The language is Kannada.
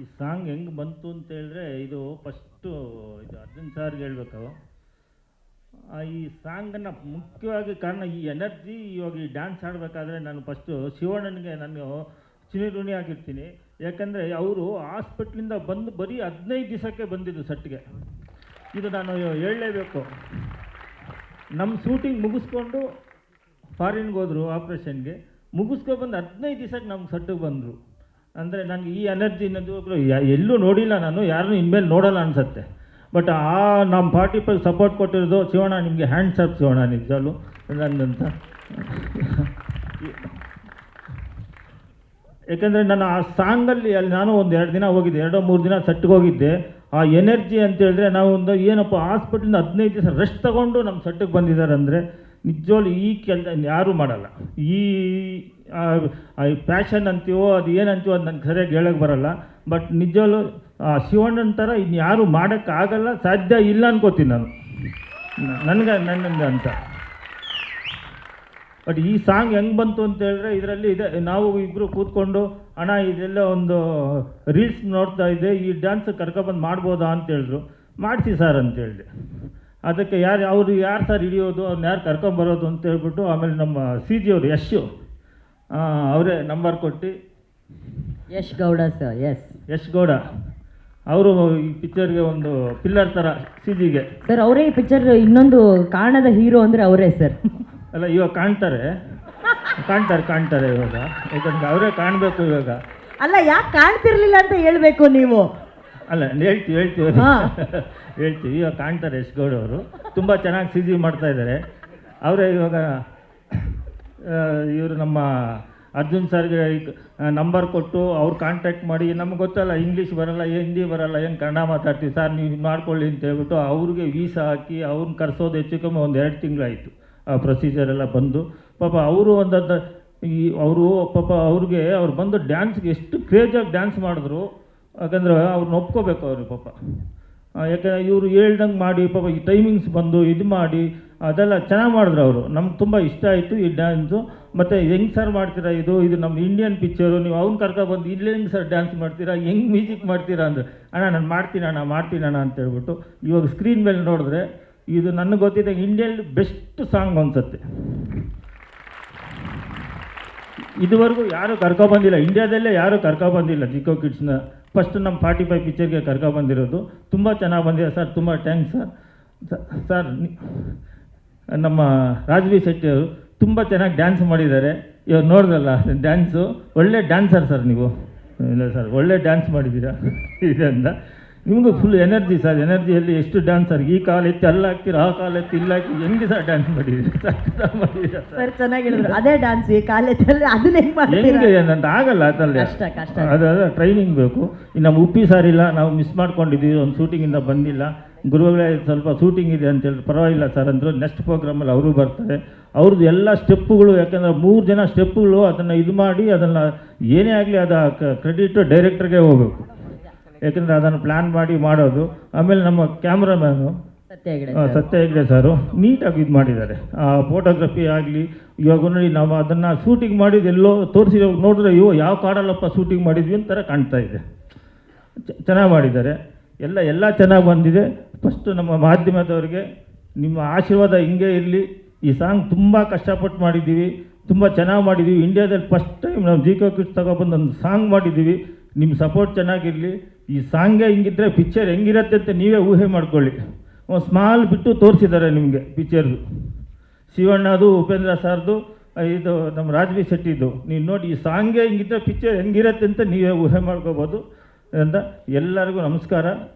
ಈ ಸಾಂಗ್ ಹೆಂಗೆ ಬಂತು ಅಂತ ಹೇಳಿದ್ರೆ, ಇದು ಫಸ್ಟು ಇದು ಅರ್ಜುನ್ ಸರ್ಗೆ ಹೇಳ್ಬೇಕು. ಈ ಸಾಂಗನ್ನು ಮುಖ್ಯವಾಗಿ ಕಾರಣ ಈ ಎನರ್ಜಿ ಇವಾಗ ಈ ಡ್ಯಾನ್ಸ್ ಆಡಬೇಕಾದ್ರೆ ನಾನು ಫಸ್ಟು ಶಿವಣ್ಣನಿಗೆ ನಾನು ಚಿನಿ ಋಣಿ ಆಗಿರ್ತೀನಿ ಯಾಕಂದರೆ ಅವರು ಹಾಸ್ಪಿಟ್ಲಿಂದ ಬಂದು ಬರೀ ಹದಿನೈದು ದಿವಸಕ್ಕೆ ಬಂದಿದ್ದು ಸೆಟ್ಗೆ. ಇದು ನಾನು ಹೇಳಲೇಬೇಕು. ನಮ್ಮ ಶೂಟಿಂಗ್ ಮುಗಿಸ್ಕೊಂಡು ಫಾರಿನ್ಗೆ ಹೋದರು ಆಪ್ರೇಷನ್ಗೆ ಮುಗಿಸ್ಕೊಬಂದು ಹದಿನೈದು ದಿವಸಕ್ಕೆ ನಮ್ಮ ಸಟ್ಟಿಗೆ ಬಂದರು. ಅಂದರೆ ನನಗೆ ಈ ಎನರ್ಜಿ ಯಾ- ಎಲ್ಲೂ ನೋಡಿಲ್ಲ ನಾನು, ಯಾರನ್ನೂ ಇನ್ಮೇಲೆ ನೋಡಲ್ಲ ಅನಿಸುತ್ತೆ. ಬಟ್ ಆ ನಮ್ಮ ಪಾರ್ಟಿ ಪಲ್ಲಿ ಸಪೋರ್ಟ್ ಕೊಟ್ಟಿರೋದು ಶಿವಣ್ಣ, ನಿಮಗೆ ಹ್ಯಾಂಡ್ಸ್ ಅಪ್ ಶಿವಣ್ಣ ನಿಜವಾಗ್ಲು ನನ್ನಂತ ಯಾಕೆಂದರೆ ನಾನು ಆ ಸಾಂಗಲ್ಲಿ ಅಲ್ಲಿ ನಾನು ಒಂದು ಎರಡು ದಿನ ಹೋಗಿದ್ದೆ, ಎರಡೋ ಮೂರು ದಿನ ಸೆಟ್ಗೆ ಹೋಗಿದ್ದೆ. ಆ ಎನರ್ಜಿ ಅಂತೇಳಿದ್ರೆ ನಾವು ಒಂದು ಏನಪ್ಪ ಹಾಸ್ಪಿಟ್ಲಿಂದ ಹದಿನೈದು ದಿವಸ ರೆಸ್ಟ್ ತಗೊಂಡು ನಮ್ಮ ಸೆಟ್ಟಿಗೆ ಬಂದಿದ್ದಾರೆ ಅಂದರೆ ನಿಜವಾಗ್ಲೂ ಈ ಕೆಲಸ ಯಾರೂ ಮಾಡಲ್ಲ. ಈ ಪ್ಯಾಷನ್ ಅಂತೀವೋ, ಅದು ಏನಂತೀವೋ ಅದು ನನಗೆ ಸರಿಯಾಗಿ ಹೇಳೋಕ್ಕೆ ಬರಲ್ಲ. ಬಟ್ ನಿಜವಾಗ್ಲು ಶಿವಣ್ಣನ ಥರ ಇನ್ನು ಯಾರೂ ಮಾಡೋಕ್ಕಾಗಲ್ಲ ಸಾಧ್ಯ ಇಲ್ಲ ಅನ್ಕೋತೀನಿ ನಾನು. ನನಗೆ, ನನ್ನಿಂದ ಅಂತ. ಬಟ್ ಈ ಸಾಂಗ್ ಹೆಂಗೆ ಬಂತು ಅಂತ ಹೇಳಿದ್ರೆ ಇದರಲ್ಲಿ ಇದೆ. ನಾವು ಇಬ್ಬರು ಕೂತ್ಕೊಂಡು, ಅಣ್ಣ, ಇದೆಲ್ಲ ಒಂದು ರೀಲ್ಸ್ ನೋಡ್ತಾ ಇದ್ದೆ, ಈ ಡ್ಯಾನ್ಸ್ ಕರ್ಕೊಬಂದು ಮಾಡ್ಬೋದಾ? ಅಂತ ಹೇಳಿದ್ರು. ಮಾಡಿಸಿ ಸರ್, ಅಂತ ಹೇಳಿದೆ. ಅದಕ್ಕೆ ಯಾರು ಅವರು ಯಾರು ಸರ್ ಹಿಡಿಯೋದು ಅವ್ರನ್ನ ಯಾರು ಕರ್ಕೊಂಬರೋದು ಅಂತ ಹೇಳ್ಬಿಟ್ಟು ಆಮೇಲೆ ನಮ್ಮ ಸಿ ಜಿ ಅವರು ಯಶು ಅವರೇ ನಂಬರ್ ಕೊಟ್ಟು. ಯಶ್ ಗೌಡ ಸರ್ ಎಸ್ ಯಶ್ ಗೌಡ ಅವರು ಈ ಪಿಕ್ಚರ್ಗೆ ಒಂದು ಪಿಲ್ಲರ್ ಥರ ಸಿ ಜಿಗೆ ಸರ್ ಅವರೇ ಈ ಪಿಕ್ಚರ್ ಇನ್ನೊಂದು ಕಾಣದ ಹೀರೋ ಅಂದರೆ ಅವರೇ ಸರ್ ಅಲ್ಲ ಇವಾಗ ಕಾಣ್ತಾರೆ. ಕಾಣ್ತಾರೆ ಕಾಣ್ತಾರೆ ಇವಾಗ. ಯಾಕಂದ್ರೆ ಅವರೇ ಕಾಣಬೇಕು ಇವಾಗ. ಅಲ್ಲ ಯಾಕೆ ಕಾಣ್ತಿರ್ಲಿಲ್ಲ ಅಂತ ಹೇಳ್ಬೇಕು ನೀವು? ಅಲ್ಲ ಹೇಳ್ತೀವಿ ಹೇಳ್ತೀವಿ. ಹೇಳ್ತೀವಿ ಇವಾಗ ಕಾಣ್ತಾರೆ ಎಸ್ ಗೌಡ್ ಅವರು. ತುಂಬ ಚೆನ್ನಾಗಿ ಸಿ ಜಿ ಮಾಡ್ತಾ ಇದ್ದಾರೆ ಅವರೇ ಇವಾಗ ಇವರು ನಮ್ಮ ಅರ್ಜುನ್ ಸರ್ಗೆ ನಂಬರ್ ಕೊಟ್ಟು ಅವ್ರು ಕಾಂಟ್ಯಾಕ್ಟ್ ಮಾಡಿ ನಮ್ಗೆ ಗೊತ್ತಲ್ಲ ಇಂಗ್ಲೀಷ್ ಬರಲ್ಲ ಹಿಂದಿ ಬರಲ್ಲ ಏನು ಕನ್ನಡ ಮಾತಾಡ್ತೀವಿ ಸರ್ ನೀವು ಮಾಡ್ಕೊಳ್ಳಿ ಅಂತ ಹೇಳ್ಬಿಟ್ಟು ಅವ್ರಿಗೆ ವೀಸಾ ಹಾಕಿ ಅವ್ರನ್ನ ಕರೆಸೋದು ಹೆಚ್ಚು ಕಮ್ಮಿ ಒಂದು ಎರಡು ತಿಂಗಳಾಯಿತು. ಆ ಪ್ರೊಸೀಜರ್ ಎಲ್ಲ ಬಂದು. ಪಾಪ ಅವರು ಒಂದೊಂದು ಈ ಅವರು ಪಾಪ ಅವ್ರಿಗೆ ಅವ್ರು ಬಂದು ಡ್ಯಾನ್ಸ್ಗೆ ಎಷ್ಟು ಕ್ರೇಜಾಗಿ ಡ್ಯಾನ್ಸ್ ಮಾಡಿದ್ರು. ಯಾಕಂದ್ರೆ ಅವ್ರನ್ನ ಒಪ್ಕೋಬೇಕು ಅವ್ರಿಗೆ ಪಾಪ. ಯಾಕಂದ್ರೆ ಇವರು ಹೇಳ್ದಂಗೆ ಮಾಡಿ, ಪಾಪ ಈ ಟೈಮಿಂಗ್ಸ್ ಬಂದು ಇದು ಮಾಡಿ, ಅದೆಲ್ಲ ಚೆನ್ನಾಗಿ ಮಾಡಿದ್ರು ಅವರು. ನಮ್ಗೆ ತುಂಬ ಇಷ್ಟ ಆಯಿತು ಈ ಡ್ಯಾನ್ಸು ಮತ್ತು ಹೆಂಗೆ ಸರ್ ಮಾಡ್ತೀರಾ ಇದು? ಇದು ನಮ್ಮ ಇಂಡಿಯನ್ ಪಿಕ್ಚರು ನೀವು ಅವ್ನು ಕರ್ಕೊಬಂದು ಇಲ್ಲಿ ಹೆಂಗೆ ಸರ್ ಡ್ಯಾನ್ಸ್ ಮಾಡ್ತೀರಾ? ಹೆಂಗೆ ಮ್ಯೂಸಿಕ್ ಮಾಡ್ತೀರಾ ಅಂದರೆ ಅಣ್ಣ, ನಾನು ಮಾಡ್ತೀನಿ ಅಣ್ಣ ಮಾಡ್ತೀನಿ ಅಣ್ಣ ಅಂತ ಹೇಳ್ಬಿಟ್ಟು ಇವಾಗ ಸ್ಕ್ರೀನ್ ಮೇಲೆ ನೋಡಿದ್ರೆ ಇದು ನನಗೆ ಗೊತ್ತಿದ್ದ ಇಂಡಿಯಲ್ಲಿ ಬೆಸ್ಟ್ ಸಾಂಗ್ ಅನ್ಸುತ್ತೆ ಇದುವರೆಗೂ ಯಾರೂ ಕರ್ಕೊಬಂದಿಲ್ಲ ಇಂಡಿಯಾದಲ್ಲೇ ಯಾರೂ ಕರ್ಕೊಬಂದಿಲ್ಲ ಜಿಕೋ ಕಿಡ್ಸ್ನ. ಫಸ್ಟ್ ನಮ್ಮ ಫಾರ್ಟಿ ಫೈವ್ ಪಿಕ್ಚರ್ಗೆ ಕರ್ಕೊಬಂದಿರೋದು ತುಂಬ ಚೆನ್ನಾಗಿ ಬಂದಿದೆ ಸರ್, ತುಂಬ ಥ್ಯಾಂಕ್ಸ್ ಸರ್. ಸರ್ ನಮ್ಮ ರಾಜ್ವಿ ಶೆಟ್ಟಿ ಅವರು ತುಂಬ ಚೆನ್ನಾಗಿ ಡ್ಯಾನ್ಸ್ ಮಾಡಿದ್ದಾರೆ. ಇವಾಗ ನೋಡಿದ್ರಲ್ಲ ಡ್ಯಾನ್ಸು. ಒಳ್ಳೆ ಡ್ಯಾನ್ಸರ್ ಸರ್ ನೀವು. ಇಲ್ಲ ಸರ್, ಒಳ್ಳೆ ಡ್ಯಾನ್ಸ್ ಮಾಡಿದ್ದೀರಾ? ಇದರಿಂದ ನಿಮಗೂ ಫುಲ್ ಎನರ್ಜಿ ಸರ್ ಎನರ್ಜಿಯಲ್ಲಿ ಎಷ್ಟು ಡ್ಯಾನ್ಸರ್ ಈ ಕಾಲ ಎತ್ತಿ ಅಲ್ಲಿ ಹಾಕ್ತೀರ ಆ ಕಾಲ ಎತ್ತಿ ಇಲ್ಲ ಹಾಕಿ ಹೆಂಗೆ ಸರ್ ಡ್ಯಾನ್ಸ್ ಮಾಡಿದ್ರಿ? ಸರ್ ಚೆನ್ನಾಗಿ ಹೇಳಿದ್ರು ಅದೇ ಡ್ಯಾನ್ಸ್ ಈ ಅದನ್ನ ಹೆಂಗ್ ಹೆಂಗೆ ಆಗಲ್ಲ ಅದರಲ್ಲಿ ಕಷ್ಟ, ಕಷ್ಟ. ಅದು ಟ್ರೈನಿಂಗ್ ಬೇಕು. ಇನ್ನು ನಮ್ಮ ಉಪ್ಪಿ ಸರ್ ಇಲ್ಲ ನಾವು ಮಿಸ್ ಮಾಡ್ಕೊಂಡಿದ್ದೀವಿ ಒಂದು ಶೂಟಿಂಗಿಂದ ಬಂದಿಲ್ಲ. ಗುರುಗಳೇ ಸ್ವಲ್ಪ ಶೂಟಿಂಗ್ ಇದೆ ಅಂತ ಹೇಳಿ ಪರವಾಗಿಲ್ಲ ಸರ್ ಅಂದರು. ನೆಕ್ಸ್ಟ್ ಪ್ರೋಗ್ರಾಮಲ್ಲಿ ಅವರು ಬರ್ತಾರೆ. ಅವ್ರದ್ದು ಎಲ್ಲ ಸ್ಟೆಪ್ಪುಗಳು ಯಾಕಂದರೆ ಮೂರು ಜನ ಸ್ಟೆಪ್ಪುಗಳು ಅದನ್ನು ಇದು ಮಾಡಿ ಅದನ್ನು ಏನೇ ಆಗಲಿ ಅದು ಕ್ರೆಡಿಟ್ ಡೈರೆಕ್ಟರ್ಗೆ ಹೋಗಬೇಕು. ಯಾಕಂದರೆ ಅದನ್ನು ಪ್ಲ್ಯಾನ್ ಮಾಡಿ ಮಾಡೋದು. ಆಮೇಲೆ ನಮ್ಮ ಕ್ಯಾಮ್ರಾಮ್ಯಾನು ಸತ್ಯ ಹೆಗ್ಡೆ ಸರ್. ಸತ್ಯ ಹೆಗ್ಡೆ ಸಾರು ನೀಟಾಗಿ ಇದು ಮಾಡಿದ್ದಾರೆ. ಆ ಫೋಟೋಗ್ರಫಿ ಆಗಲಿ ಇವಾಗ ನೋಡಿ ನಾವು ಅದನ್ನು ಶೂಟಿಂಗ್ ಮಾಡಿದ್ದು ಎಲ್ಲೋ ತೋರಿಸಿ ನೋಡಿದ್ರೆ ಅಯ್ಯೋ ಯಾವ ಕಾಡಲ್ಲಪ್ಪ ಶೂಟಿಂಗ್ ಮಾಡಿದ್ವಿ ಅಂತ ಕಾಣ್ತಾ ಇದೆ. ಚೆನ್ನಾಗಿ ಮಾಡಿದ್ದಾರೆ. ಎಲ್ಲ ಎಲ್ಲ ಚೆನ್ನಾಗಿ ಬಂದಿದೆ. ಫಸ್ಟು ನಮ್ಮ ಮಾಧ್ಯಮದವರಿಗೆ ನಿಮ್ಮ ಆಶೀರ್ವಾದ ಹಿಂಗೆ ಇರಲಿ. ಈ ಸಾಂಗ್ ತುಂಬ ಕಷ್ಟಪಟ್ಟು ಮಾಡಿದ್ದೀವಿ. ತುಂಬ ಚೆನ್ನಾಗಿ ಮಾಡಿದ್ದೀವಿ. ಇಂಡಿಯಾದಲ್ಲಿ ಫಸ್ಟ್ ಟೈಮ್ ನಾವು ಜಿ ಕೆ ಕಿಟ್ಸ್ ತಗೊಬಂದು ಒಂದು ಸಾಂಗ್ ಮಾಡಿದ್ದೀವಿ. ನಿಮ್ಮ ಸಪೋರ್ಟ್ ಚೆನ್ನಾಗಿರಲಿ. ಈ ಸಾಂಗೇ ಹಿಂಗಿದ್ರೆ ಪಿಕ್ಚರ್ ಹೆಂಗಿರತ್ತೆ ಅಂತ ನೀವೇ ಊಹೆ ಮಾಡ್ಕೊಳ್ಳಿ. ಸ್ಮಾಲ್ ಬಿಟ್ಟು ತೋರಿಸಿದ್ದಾರೆ ನಿಮಗೆ ಪಿಕ್ಚರ್ದು ಶಿವಣ್ಣದು ಉಪೇಂದ್ರ ಸರ್ದು ಇದು ನಮ್ಮ ರಾಜ್ವಿ ಶೆಟ್ಟಿದು. ನೀವು ನೋಡಿ ಈ ಸಾಂಗೇ ಹಿಂಗಿದ್ರೆ ಪಿಕ್ಚರ್ ಹೆಂಗಿರತ್ತೆ ಅಂತ ನೀವೇ ಊಹೆ ಮಾಡ್ಕೋಬೋದು. ಅಂತ ಎಲ್ಲರಿಗೂ ನಮಸ್ಕಾರ.